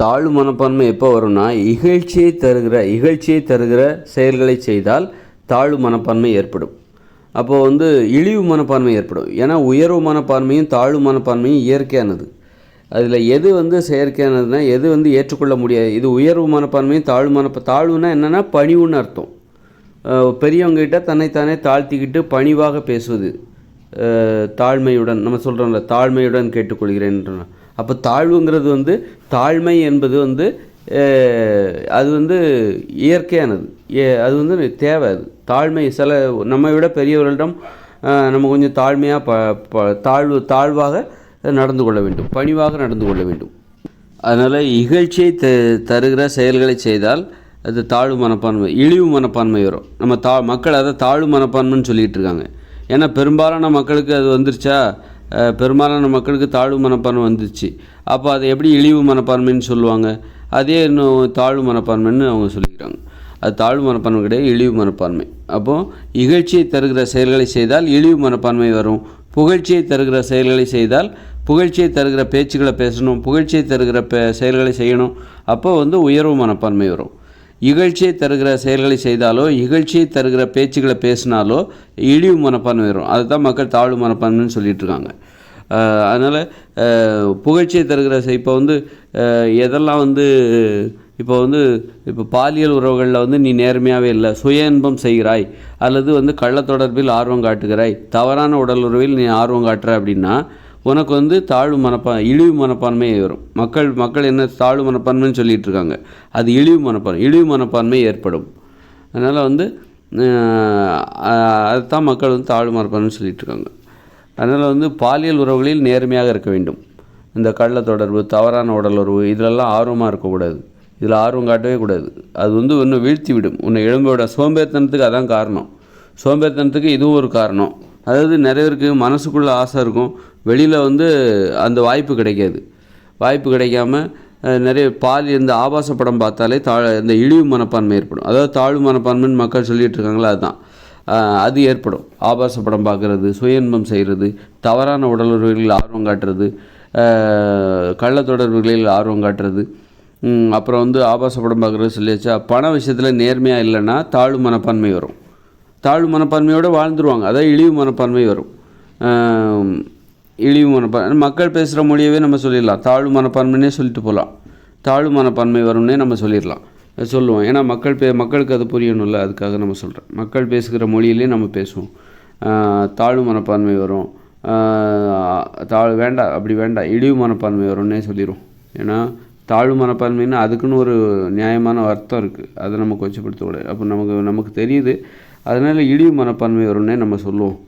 தாழ்வு மனப்பான்மை எப்போ வரும்னா இகழ்ச்சியை தருகிற இகழ்ச்சியை தருகிற செயல்களை செய்தால் தாழ்வு மனப்பான்மை ஏற்படும். அப்போது வந்து இழிவு மனப்பான்மை ஏற்படும். ஏன்னா உயர்வு மனப்பான்மையும் தாழ்வு மனப்பான்மையும் இயற்கையானது. அதில் எது வந்து செயற்கையானதுன்னா எது வந்து ஏற்றுக்கொள்ள முடியாது. இது உயர்வு மனப்பான்மையும் தாழ்வு மனப்ப தாழ்வுனா என்னென்னா பணிவுன்னு அர்த்தம். பெரியவங்ககிட்ட தன்னைத்தானே தாழ்த்திக்கிட்டு பணிவாக பேசுவது. தாழ்மையுடன் நம்ம சொல்கிறோம்ல தாழ்மையுடன் கேட்டுக்கொள்கிறேன் அப்போ தாழ்வுங்கிறது வந்து தாழ்மை என்பது வந்து அது வந்து இயற்கையானது. ஏ அது வந்து தேவை அது. தாழ்மை சில நம்மை விட பெரியவர்களிடம் நம்ம கொஞ்சம் தாழ்மையாக ப ப தாழ்வு தாழ்வாக நடந்து கொள்ள வேண்டும். பணிவாக நடந்து கொள்ள வேண்டும். அதனால் இகழ்ச்சியை த தருகிற செயல்களை செய்தால் அது தாழ்வு மனப்பான்மை இழிவு மனப்பான்மை வரும். நம்ம தா மக்கள் அதை தாழ்வு மனப்பான்மைன்னு சொல்லிகிட்டு இருக்காங்க. ஏன்னா பெரும்பாலான மக்களுக்கு அது வந்துருச்சா? பெரும்பாலான மக்களுக்கு தாழ்வு மனப்பான்மை வந்துச்சு. அப்போ அதை எப்படி இழிவு மனப்பான்மைன்னு சொல்லுவாங்க? அதே இன்னும் தாழ்வு மனப்பான்மைன்னு அவங்க சொல்லிக்கிறாங்க. அது தாழ்வு மனப்பான்மை கிடையாது இழிவு மனப்பான்மை. அப்போது இகழ்ச்சியை தருகிற செயல்களை செய்தால் இழிவு மனப்பான்மை வரும். புகழ்ச்சியை தருகிற செயல்களை செய்தால் புகழ்ச்சியை தருகிற பேச்சுக்களை பேசணும். புகழ்ச்சியை தருகிற செயல்களை செய்யணும். அப்போ வந்து உயர்வு மனப்பான்மை வரும். இகழ்ச்சியை தருகிற செயல்களை செய்தாலோ இகழ்ச்சியை தருகிற பேச்சுக்களை பேசினாலோ இழிவு மனப்பான்மை வரும் அதுதான் மக்கள் தாழ்வு மனப்பான்மைன்னு சொல்லிட்டு இருக்காங்க அதனால் புகழ்ச்சியை தருகிற இப்போ வந்து எதெல்லாம் வந்து இப்போ வந்து இப்போ பாலியல் உறவுகளில் வந்து நீ நேர்மையாகவே இல்லை சுய இன்பம் செய்கிறாய் அல்லது வந்து கள்ள தொடர்பில் ஆர்வம் காட்டுகிறாய் தவறான உடல் உறவில் நீ ஆர்வம் காட்டுற அப்படின்னா உனக்கு வந்து தாழ்வு மனப்பா இழிவு மனப்பான்மை வரும். மக்கள் மக்கள் என்ன தாழ்வு மனப்பான்மைன்னு சொல்லிட்டு இருக்காங்க அது இழிவு மனப்பான்மை இழிவு மனப்பான்மை ஏற்படும். அதனால் வந்து அதுதான் மக்கள் வந்து தாழ்வு மனப்பான்மைன்னு சொல்லிட்டு இருக்காங்க அதனால் வந்து பாலியல் உறவுகளில் நேர்மையாக இருக்க வேண்டும். இந்த கள்ள தொடர்பு தவறான உடல் உறவு இதிலெல்லாம் ஆர்வமாக இருக்கக்கூடாது. இதில் ஆர்வம் காட்டவே கூடாது. அது வந்து ஒன்று வீழ்த்தி விடும். உன்னை எழும்போட சோம்பேறித்தனத்துக்கு அதான் காரணம். சோம்பேறித்தனத்துக்கு இதுவும் ஒரு காரணம். அதாவது நிறைய பேருக்கு மனசுக்குள்ளே ஆசை இருக்கும். வெளியில் வந்து அந்த வாய்ப்பு கிடைக்காது. வாய்ப்பு கிடைக்காம நிறைய பால் இந்த ஆபாச படம் பார்த்தாலே தா இந்த இழிவு மனப்பான்மை ஏற்படும். அதாவது தாழ்வு மனப்பான்மைன்னு மக்கள் சொல்லிகிட்டு இருக்காங்களா அதுதான். அது ஏற்படும். ஆபாச படம் பார்க்குறது சுய இன்பம் செய்கிறது தவறான உடலுறவுகளில் ஆர்வம் காட்டுறது கள்ள தொடர்புகளில் ஆர்வம் காட்டுறது. அப்புறம் வந்து ஆபாச படம் பார்க்குறது சொல்லியாச்சா? பண விஷயத்தில் நேர்மையாக இல்லைன்னா தாழ்வு மனப்பான்மை வரும். தாழ்வு மனப்பான்மையோடு வாழ்ந்துருவாங்க. அதான் இழிவு மனப்பான்மை வரும். இழிவு மனப்பான்மை. மக்கள் பேசுகிற மொழியவே நம்ம சொல்லிடலாம். தாழ்வு மனப்பான்மைன்னே சொல்லிட்டு போகலாம் தாழ்வு மனப்பான்மை வரும்னே நம்ம சொல்லிடலாம். சொல்லுவோம். ஏன்னா மக்கள் பே மக்களுக்கு அது புரியணும்ல. அதுக்காக நம்ம சொல்கிறேன் மக்கள் பேசுகிற மொழியிலே நம்ம பேசுவோம். தாழ்வு மனப்பான்மை வரும். தாழ் வேண்டாம். அப்படி வேண்டாம். இழிவு மனப்பான்மை வரும்னே சொல்லிடும் ஏன்னா தாழ்வு மனப்பான்மைன்னா அதுக்குன்னு ஒரு நியாயமான அர்த்தம் இருக்குது அதை நம்ம கொச்சப்படுத்தக்கூடாது. அப்போ நமக்கு நமக்கு தெரியுது. அதனால் இழிவு மனப்பான்மை வரும்னே நம்ம சொல்லுவோம்.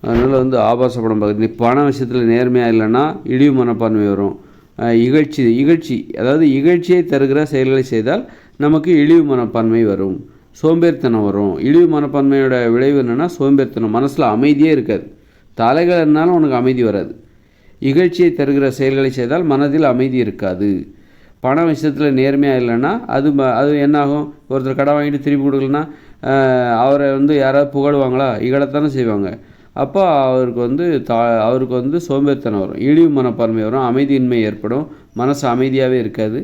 அதனால் வந்து ஆபாச படம் பார்க்குறது நீ பண விஷயத்தில் நேர்மையாக இல்லைன்னா இழிவு மனப்பான்மை வரும். இகழ்ச்சி இகழ்ச்சி அதாவது இகழ்ச்சியை தருகிற செயல்களை செய்தால் நமக்கு இழிவு மனப்பான்மை வரும். சோம்பேறித்தனம் வரும். இழிவு மனப்பான்மையோட விளைவு என்னென்னா சோம்பேறித்தனம். மனசில் அமைதியே இருக்காது. தலைகள் இருந்தாலும் உனக்கு அமைதி வராது. இகழ்ச்சியை தருகிற செயல்களை செய்தால் மனதில் அமைதி இருக்காது. பண விஷயத்தில் நேர்மையாக இல்லைன்னா அது ம- அது என்னாகும்? ஒருத்தர் கடை வாங்கிட்டு திருப்பி கொடுக்கலன்னா அவரை வந்து யாராவது புகழுவாங்களா? இகழத்தானே செய்வாங்க. அப்போ அவருக்கு வந்து தா அவருக்கு வந்து சோம்பேறித்தனம் வரும். இழிவு மனப்பான்மை வரும். அமைதியின்மை ஏற்படும். மனசு அமைதியாகவே இருக்காது.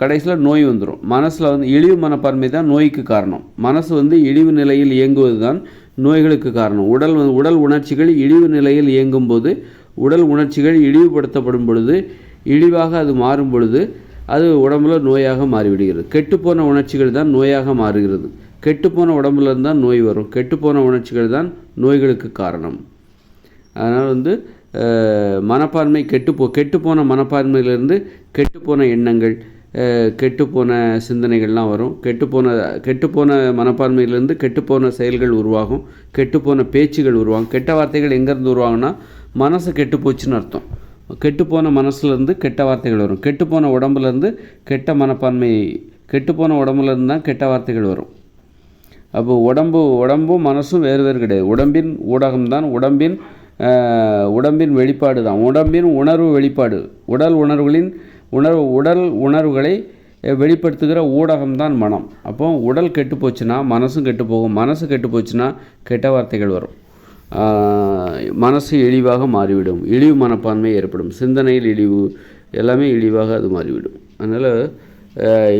கடைசியில் நோய் வந்துடும் மனசில் வந்து இழிவு மனப்பான்மை தான் நோய்க்கு காரணம். மனசு வந்து இழிவு நிலையில் இயங்குவது தான் நோய்களுக்கு காரணம். உடல் உடல் உணர்ச்சிகள் இழிவு நிலையில் இயங்கும் போது உடல் உணர்ச்சிகள் இழிவுபடுத்தப்படும் பொழுது இழிவாக அது மாறும் பொழுது அது உடம்புல நோயாக மாறிவிடுகிறது. கெட்டுப்போன உணர்ச்சிகள் தான் நோயாக மாறுகிறது. கெட்டுப்போன உடம்புல தான் நோய் வரும். கெட்டுப்போன உணர்ச்சிகள் தான் நோய்களுக்கு காரணம். அதனால் வந்து மனப்பான்மை கெட்டுப்போ கெட்டுப்போன மனப்பான்மையிலேருந்து கெட்டுப்போன எண்ணங்கள் கெட்டுப்போன சிந்தனைகள்லாம் வரும். கெட்டுப்போன கெட்டுப்போன மனப்பான்மையிலேருந்து கெட்டுப்போன செயல்கள் உருவாகும். கெட்டுப்போன பேச்சுகள் உருவாகும். கெட்ட வார்த்தைகள் எங்கேருந்து உருவாகும்னா மனசு கெட்டுப்போச்சுன்னு அர்த்தம். கெட்டுப்போன மனசுலேருந்து கெட்ட வார்த்தைகள் வரும். கெட்டுப்போன உடம்புலேருந்து கெட்ட மனப்பான்மை கெட்டுப்போன உடம்புலேருந்து தான் கெட்ட வார்த்தைகள் வரும். அப்போ உடம்பு உடம்பும் மனசும் வேறு வேறு கிடையாது. உடம்பின் ஊடகம்தான் உடம்பின் உடம்பின் வெளிப்பாடு தான் உடம்பின் உணர்வு வெளிப்பாடு. உடல் உணர்வுகளின் உணர்வு உடல் உணர்வுகளை வெளிப்படுத்துகிற ஊடகம்தான் மனம். அப்போ உடல் கெட்டு போச்சுன்னா மனசும் கெட்டு போகும். மனசு கெட்டு போச்சுன்னா கெட்ட வார்த்தைகள் வரும். மனசு இழிவாக மாறிவிடும். இழிவு மனப்பான்மை ஏற்படும். சிந்தனையில் இழிவு எல்லாமே இழிவாக அது மாறிவிடும். அதனால்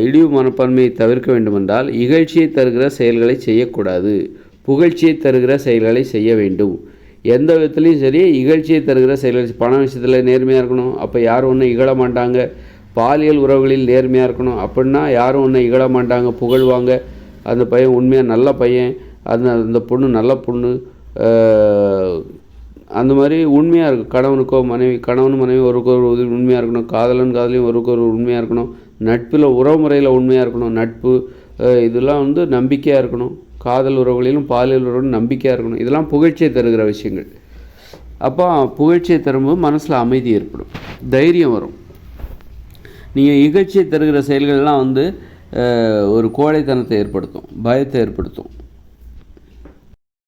இழிவு மனப்பான்மையை தவிர்க்க வேண்டுமென்றால் இகழ்ச்சியை தருகிற செயல்களை செய்யக்கூடாது. புகழ்ச்சியை தருகிற செயல்களை செய்ய வேண்டும். எந்த விதத்துலையும் சரி இகழ்ச்சியை தருகிற செயல்கள் பண விஷயத்தில் நேர்மையாக இருக்கணும். அப்போ யாரும் ஒன்றும் இகழ மாட்டாங்க. பாலியல் உறவுகளில் நேர்மையாக இருக்கணும். அப்படின்னா யாரும் ஒன்றும் இகழ மாட்டாங்க. புகழ்வாங்க. அந்த பையன் உண்மையாக நல்ல பையன். அந்த அந்த பொண்ணு நல்ல பொண்ணு. அந்த மாதிரி உண்மையாக இருக்கும். கணவனுக்கோ மனைவி கணவன் மனைவி ஒருக்கொரு உண்மையாக இருக்கணும். காதலன் காதலியும் ஒருக்கொரு ஒரு உண்மையாக இருக்கணும். நட்பில் உறவு முறையில் உண்மையாக இருக்கணும். நட்பு இதெல்லாம் வந்து நம்பிக்கையாக இருக்கணும். காதல் உறவுகளிலும் பாலியல் உறவுகளும் நம்பிக்கையாக இருக்கணும். இதெல்லாம் புகழ்ச்சியை தருகிற விஷயங்கள். அப்போ புகழ்ச்சியை தரும்போது மனசில் அமைதி ஏற்படும். தைரியம் வரும். நீங்கள் இகழ்ச்சியை தருகிற செயல்கள்லாம் வந்து ஒரு கோழைத்தனத்தை ஏற்படுத்தும். பயத்தை ஏற்படுத்தும்.